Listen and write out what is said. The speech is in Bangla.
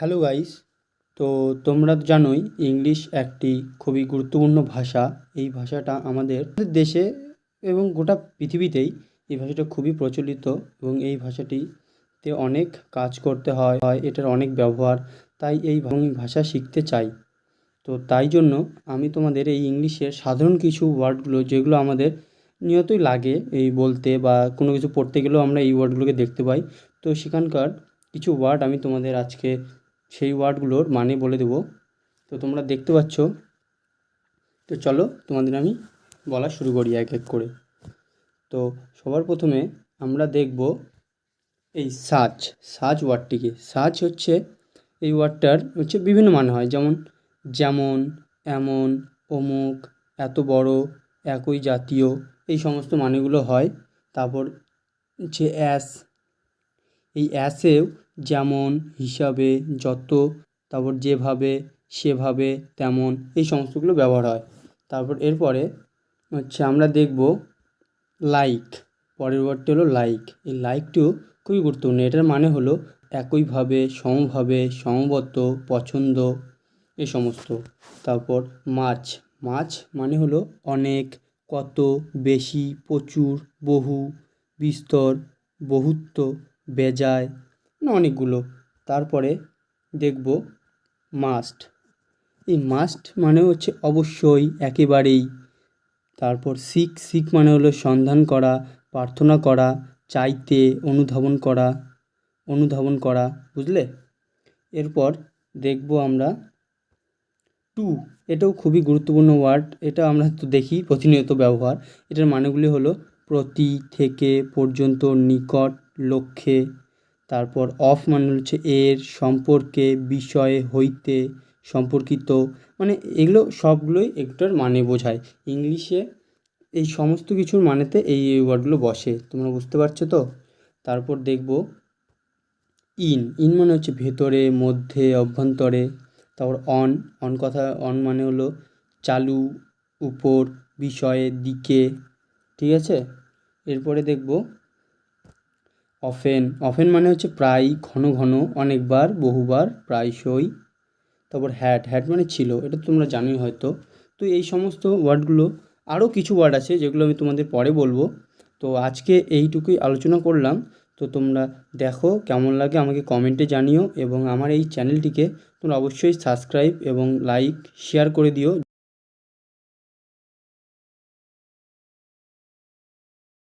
হ্যালো গাইস তো তোমরা জানোই ইংলিশ একটি খুবই গুরুত্বপূর্ণ ভাষা। এই ভাষাটা আমাদের দেশে এবং গোটা পৃথিবীতেই এই ভাষাটা খুবই প্রচলিত এবং এই ভাষাটিতে অনেক কাজ করতে হয় হয়, এটার অনেক ব্যবহার। তাই এই ভাষা শিখতে চাই। তো তাই জন্য আমি তোমাদের এই ইংলিশের সাধারণ কিছু ওয়ার্ডগুলো, যেগুলো আমাদের নিয়তই লাগে এই বলতে বা কোনো কিছু পড়তে গেলেও আমরা এই ওয়ার্ডগুলোকে দেখতে পাই। তো সেখানকার কিছু ওয়ার্ড আমি তোমাদের আজকে সেই ওয়ার্ডগুলোর মানে বলে দেবো। তো তোমরা দেখতে পাচ্ছ। তো চলো তোমাদের আমি বলা শুরু করি এক এক করে। তো সবার প্রথমে আমরা দেখব এই সাজ সাজ ওয়ার্ডটিকে। সাজ হচ্ছে এই ওয়ার্ডটার হচ্ছে বিভিন্ন মানে হয়। যেমন যেমন, এমন, অমুক, এত বড়, একই জাতীয় এই সমস্ত মানেগুলো হয়। তারপর হচ্ছে অ্যাস। এই অ্যাসেও যেমন হিসাবে, যত, তারপর যেভাবে, সেভাবে, তেমন, এই সমস্তগুলো ব্যবহার হয়। তারপর এরপরে হচ্ছে আমরা দেখব লাইক পরের ওয়ার্ডটি হলো লাইক এই লাইকটিও খুবই গুরুত্বপূর্ণ। এটার মানে হলো একইভাবে, সমভাবে সমবত পছন্দ এ সমস্ত। তারপর মাছ মাছ মানে হলো অনেক, কত, বেশি, প্রচুর, বহু, বিস্তর, বহুত্ব, বেজায় মানে অনেকগুলো। তারপরে দেখব মাস্ট এই মাস্ট মানে হচ্ছে অবশ্যই, একেবারেই। তারপর সিক সিক মানে হলো সন্ধান করা, প্রার্থনা করা, চাইতে, অনুধাবন করা অনুধাবন করা, বুঝলে? এরপর দেখব আমরা টু এটাও খুবই গুরুত্বপূর্ণ ওয়ার্ড এটা আমরা তো দেখি, প্রতিনিয়ত ব্যবহার। এটার মানেগুলি হলো প্রতি, থেকে, পর্যন্ত, নিকট, লক্ষ্যে। তারপর অফ মানে হচ্ছে এর সম্পর্কে, বিষয়ে, হইতে, সম্পর্কিত মানে এগুলো সবগুলোই একটার মানে বোঝায়। ইংলিশে এই সমস্ত কিছুর মানেতে এই ওয়ার্ডগুলো বসে, তোমরা বুঝতে পারছ তো? তারপর দেখব ইন ইন মানে হচ্ছে ভেতরে, মধ্যে, অভ্যন্তরে, তারপর অন অন কথা অন মানে হলো চালু, উপর বিষয়ে দিকে, ঠিক আছে? এরপরে দেখব অফেন। অফেন মানে হচ্ছে প্রায় ঘন ঘন, অনেকবার, বহুবার, প্রায়শই। তারপর হ্যাট। হ্যাট মানে ছিল, এটা তোমরা জানোই হয়তো। তো এই সমস্ত ওয়ার্ডগুলো আরও কিছু ওয়ার্ড আছে যেগুলো আমি তোমাদের পরে বলব। তো আজকে এইটুকুই আলোচনা করলাম। তো তোমরা দেখো কেমন লাগে, আমাকে কমেন্টে জানিও। এবং আমার এই চ্যানেলটিকে তোমরা অবশ্যই সাবস্ক্রাইব এবং লাইক, শেয়ার করে দিও।